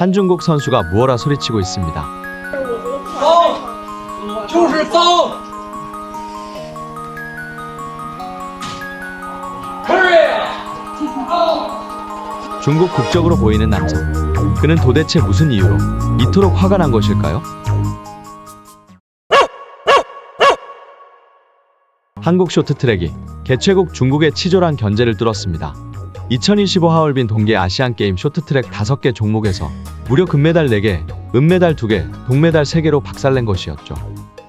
한중국 선수가 무어라 소리치고 있습니다. 脏，就是脏。Hurry！ 중국 국적으로 보이는 남자. 그는 도대체 무슨 이유로 이토록 화가 난 것일까요? 한국 쇼트트랙이 개최국 중국의 치졸한 견제를 뚫었습니다. 2025 하얼빈 동계 아시안 게임 쇼트트랙 5개 종목에서 무려 금메달 4개, 은메달 2개, 동메달 3개로 박살낸 것이었죠.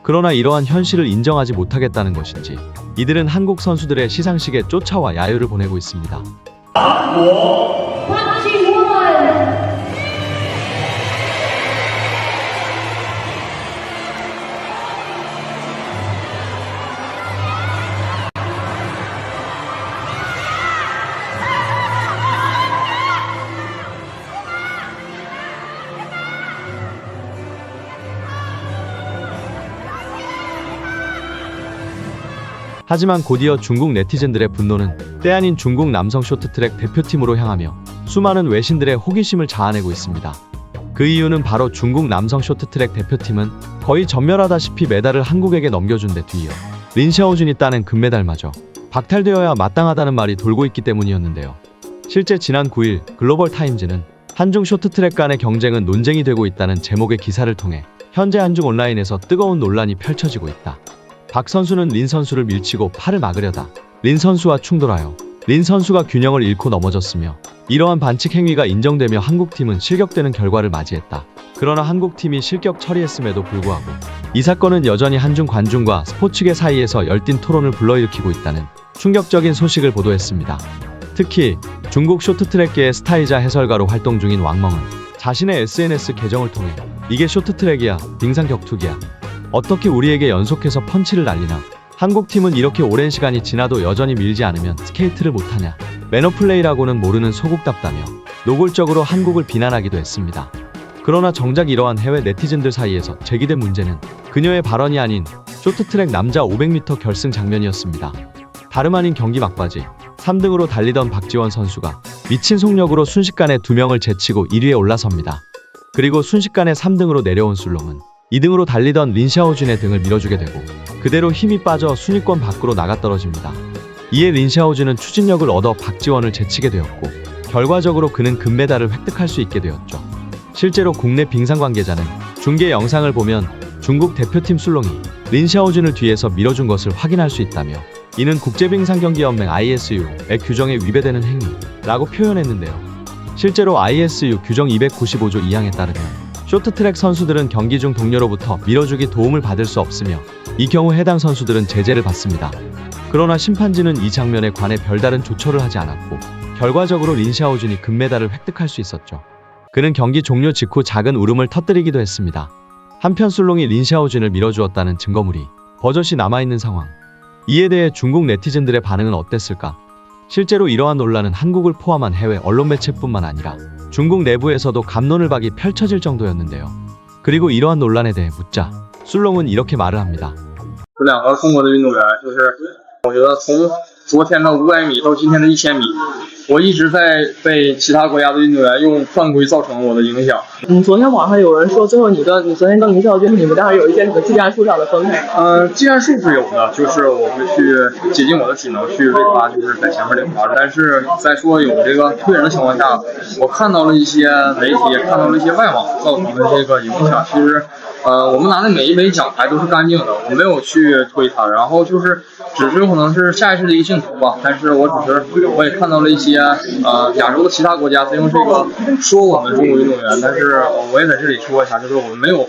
그러나 이러한 현실을 인정하지 못하겠다는 것인지 이들은 한국 선수들의 시상식에 쫓아와 야유를 보내고 있습니다. 하지만 곧이어 중국 네티즌들의 분노는 때 아닌 중국 남성 쇼트트랙 대표팀으로 향하며 수많은 외신들의 호기심을 자아내고 있습니다. 그 이유는 바로 중국 남성 쇼트트랙 대표팀은 거의 전멸하다시피 메달을 한국에게 넘겨준 데 뒤이어 린샤오준이 따낸 금메달마저 박탈되어야 마땅하다는 말이 돌고 있기 때문이었는데요. 실제 지난 9일 글로벌 타임즈는 한중 쇼트트랙 간의 경쟁은 논쟁이 되고 있다는 제목의 기사를 통해 현재 한중 온라인에서 뜨거운 논란이 펼쳐지고 있다. 박 선수는 린 선수를 밀치고 팔을 막으려다 린 선수와 충돌하여 린 선수가 균형을 잃고 넘어졌으며 이러한 반칙 행위가 인정되며 한국팀은 실격되는 결과를 맞이했다. 그러나 한국팀이 실격 처리했음에도 불구하고 이 사건은 여전히 한중 관중과 스포츠계 사이에서 열띤 토론을 불러일으키고 있다는 충격적인 소식을 보도했습니다. 특히 중국 쇼트트랙계의 스타이자 해설가로 활동 중인 왕멍은 자신의 SNS 계정을 통해 이게 쇼트트랙이야 빙상 격투기야 어떻게 우리에게 연속해서 펀치를 날리나? 한국 팀은 이렇게 오랜 시간이 지나도 여전히 밀지 않으면 스케이트를 못하냐? 매너 플레이라고는 모르는 소국답다며 노골적으로 한국을 비난하기도 했습니다. 그러나 정작 이러한 해외 네티즌들 사이에서 제기된 문제는 그녀의 발언이 아닌 쇼트트랙 남자 500m 결승 장면이었습니다. 다름 아닌 경기 막바지 3등으로 달리던 박지원 선수가 미친 속력으로 순식간에 두 명을 제치고 1위에 올라섭니다. 그리고 순식간에 3등으로 내려온 술롱은 2등으로 달리던 린샤오준의 등을 밀어주게 되고 그대로 힘이 빠져 순위권 밖으로 나가 떨어집니다. 이에 린샤오준은 추진력을 얻어 박지원을 제치게 되었고 결과적으로 그는 금메달을 획득할 수 있게 되었죠. 실제로 국내 빙상 관계자는 중계 영상을 보면 중국 대표팀 술롱이 린샤오준을 뒤에서 밀어준 것을 확인할 수 있다며 이는 국제빙상경기연맹 ISU의 규정에 위배되는 행위라고 표현했는데요. 실제로 ISU 규정 295조 2항에 따르면 쇼트트랙 선수들은 경기 중 동료로부터 밀어주기 도움을 받을 수 없으며 이 경우 해당 선수들은 제재를 받습니다. 그러나 심판진은 이 장면에 관해 별다른 조처를 하지 않았고 결과적으로 린샤오준이 금메달을 획득할 수 있었죠. 그는 경기 종료 직후 작은 울음을 터뜨리기도 했습니다. 한편 술롱이 린샤오준을 밀어주었다는 증거물이 버젓이 남아있는 상황. 이에 대해 중국 네티즌들의 반응은 어땠을까? 실제로 이러한 논란은 한국을 포함한 해외 언론 매체뿐만 아니라 중국 내부에서도 감론을 박이 펼쳐질 정도였는데요. 그리고 이러한 논란에 대해 묻자 술롱은 이렇게 말을 합니다. 有两个中国的运动员，就是我觉得从昨天的五百米到今天的一千米， 我一直在被其他国家的运动员用犯规造成我的影响。嗯，昨天网上有人说，最后你跟你昨天跟林孝军，你们当时有一些什么技战术上的分配？嗯，技战术是有的，就是我会去竭尽我的体能去为他就是在前面领他。但是在说有这个推人的情况下，我看到了一些媒体，也看到了一些外网造成的这个影响。其实，呃，我们拿的每一枚奖牌都是干净的，我没有去推他，然后就是只是有可能是下意识的一个镜头吧。但是我只是我也看到了一些呃亚洲的其他国家在用这个说我们中国运动员，但是我也在这里说一下，就是我们没有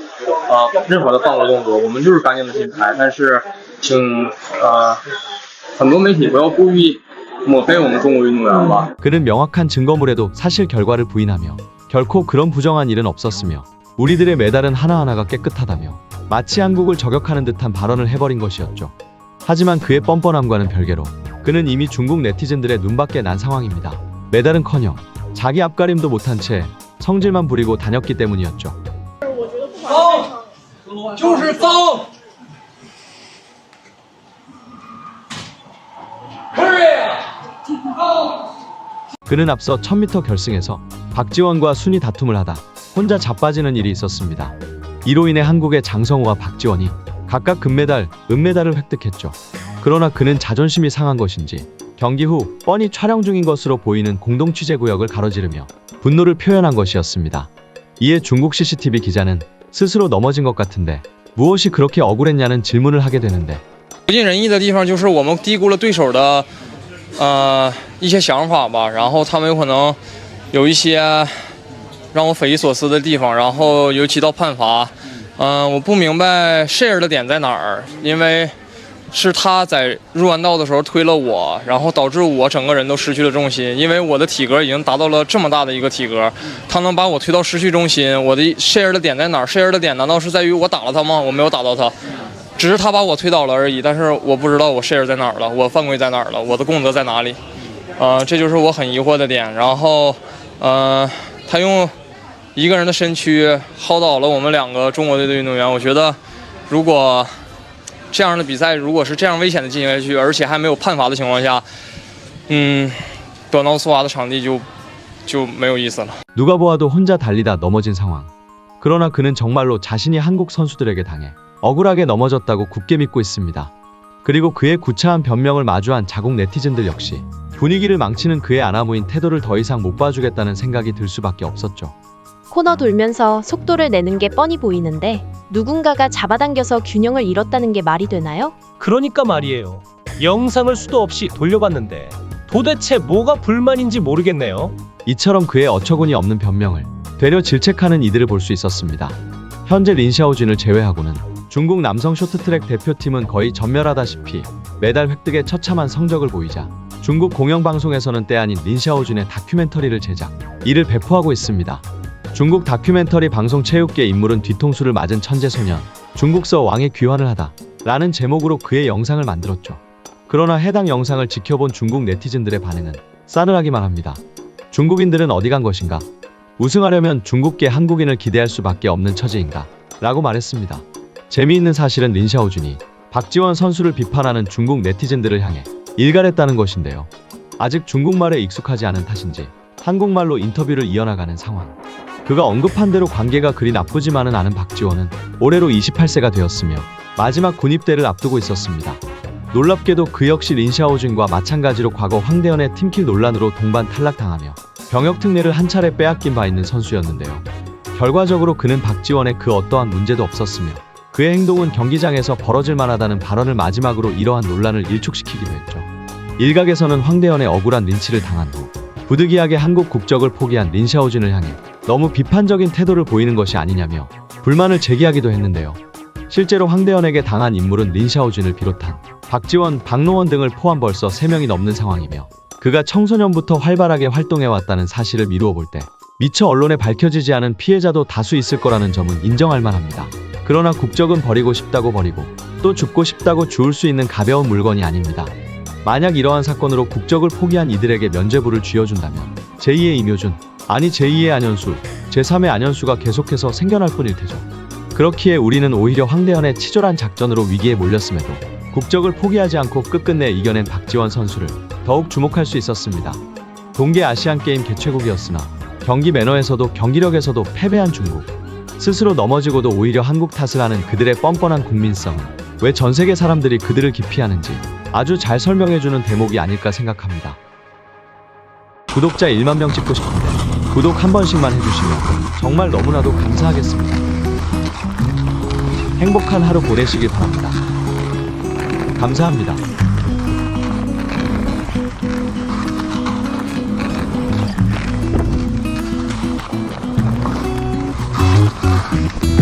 呃任何的犯规动作，我们就是干净的金牌。但是请呃很多媒体不要故意抹黑我们中国运动员吧。 그는 명확한 증거물에도 사실 결과를 부인하며 결코 그런 부정한 일은 없었으며 우리들의 메달은 하나하나가 깨끗하다며 마치 한국을 저격하는 듯한 발언을 해버린 것이었죠. 하지만 그의 뻔뻔함과는 별개로 그는 이미 중국 네티즌들의 눈밖에 난 상황입니다. 메달은커녕 자기 앞가림도 못한 채 성질만 부리고 다녔기 때문이었죠. 그는 앞서 1000m 결승에서 박지원과 순위 다툼을 하다 혼자 자빠지는 일이 있었습니다. 이로 인해 한국의 장성호와 박지원이 각각 금메달, 은메달을 획득했죠. 그러나 그는 자존심이 상한 것인지 경기 후 뻔히 촬영 중인 것으로 보이는 공동 취재 구역을 가로지르며 분노를 표현한 것이었습니다. 이에 중국 CCTV 기자는 스스로 넘어진 것 같은데 무엇이 그렇게 억울했냐는 질문을 하게 되는데 不尽人意的地方就是我们低估了对手的 呃一些想法吧，然后他们有可能有一些让我匪夷所思的地方，然后尤其到判罚，嗯、我不明白 share 的点在哪儿，因为是他在入弯道的时候推了我，然后导致我整个人都失去了重心，因为我的体格已经达到了这么大的一个体格，他能把我推到失去重心，我的 share 的点在哪儿？share 的点难道是在于我打了他吗？我没有打到他。只是他把我推倒了而已，但是我不知道我 share 在哪儿了，我犯规在哪儿了，我的功德在哪里？呃，这就是我很疑惑的点。然后，呃，他用一个人的身躯薅倒了我们两个中国队的运动员，我觉得如果这样的比赛如果是这样危险的进行下去，而且还没有判罚的情况下，嗯，短道速滑的场地就就没有意思了。 누가 보아도 혼자 달리다 넘어진 상황. 그러나 그는 정말로 자신이 한국 선수들에게 당해 억울하게 넘어졌다고 굳게 믿고 있습니다. 그리고 그의 구차한 변명을 마주한 자국 네티즌들 역시 분위기를 망치는 그의 아나무인 태도를 더 이상 못 봐주겠다는 생각이 들 수밖에 없었죠. 코너 돌면서 속도를 내는 게 뻔히 보이는데 누군가가 잡아당겨서 균형을 잃었다는 게 말이 되나요? 그러니까 말이에요. 영상을 수도 없이 돌려봤는데 도대체 뭐가 불만인지 모르겠네요. 이처럼 그의 어처구니 없는 변명을 되려 질책하는 이들을 볼 수 있었습니다. 현재 린샤오준을 제외하고는 중국 남성 쇼트트랙 대표팀은 거의 전멸하다시피 메달 획득에 처참한 성적을 보이자 중국 공영방송에서는 때 아닌 린샤오준의 다큐멘터리를 제작, 이를 배포하고 있습니다. 중국 다큐멘터리 방송 체육계 인물은 뒤통수를 맞은 천재 소년, 중국서 왕의 귀환을 하다 라는 제목으로 그의 영상을 만들었죠. 그러나 해당 영상을 지켜본 중국 네티즌들의 반응은 싸늘하기만 합니다. 중국인들은 어디 간 것인가? 우승하려면 중국계 한국인을 기대할 수밖에 없는 처지인가? 라고 말했습니다. 재미있는 사실은 린샤오준이 박지원 선수를 비판하는 중국 네티즌들을 향해 일갈했다는 것인데요. 아직 중국말에 익숙하지 않은 탓인지 한국말로 인터뷰를 이어나가는 상황. 그가 언급한 대로 관계가 그리 나쁘지만은 않은 박지원은 올해로 28세가 되었으며 마지막 군입대를 앞두고 있었습니다. 놀랍게도 그 역시 린샤오준과 마찬가지로 과거 황대현의 팀킬 논란으로 동반 탈락당하며 병역 특례를 한 차례 빼앗긴 바 있는 선수였는데요. 결과적으로 그는 박지원의 그 어떠한 문제도 없었으며 그의 행동은 경기장에서 벌어질 만하다는 발언을 마지막으로 이러한 논란을 일축시키기도 했죠. 일각에서는 황대현의 억울한 린치를 당한 후 부득이하게 한국 국적을 포기한 린샤오준을 향해 너무 비판적인 태도를 보이는 것이 아니냐며 불만을 제기하기도 했는데요. 실제로 황대현에게 당한 인물은 린샤오준을 비롯한 박지원, 박노원 등을 포함 벌써 3명이 넘는 상황이며 그가 청소년부터 활발하게 활동해왔다는 사실을 미루어 볼 때 미처 언론에 밝혀지지 않은 피해자도 다수 있을 거라는 점은 인정할 만합니다. 그러나 국적은 버리고 싶다고 버리고 또 죽고 싶다고 죽을 수 있는 가벼운 물건이 아닙니다. 만약 이러한 사건으로 국적을 포기한 이들에게 면죄부를 쥐어준다면 제2의 임효준, 아니 제2의 안현수, 제3의 안현수가 계속해서 생겨날 뿐일 테죠. 그렇기에 우리는 오히려 황대현의 치졸한 작전으로 위기에 몰렸음에도 국적을 포기하지 않고 끝끝내 이겨낸 박지원 선수를 더욱 주목할 수 있었습니다. 동계 아시안 게임 개최국이었으나 경기 매너에서도 경기력에서도 패배한 중국. 스스로 넘어지고도 오히려 한국 탓을 하는 그들의 뻔뻔한 국민성은 왜전 세계 사람들이 그들을 기피하는지 아주 잘 설명해주는 대목이 아닐까 생각합니다. 구독자 1만 명 찍고 싶은데 구독 한 번씩만 해주시면 정말 너무나도 감사하겠습니다. 행복한 하루 보내시길 바랍니다. 감사합니다. Bye.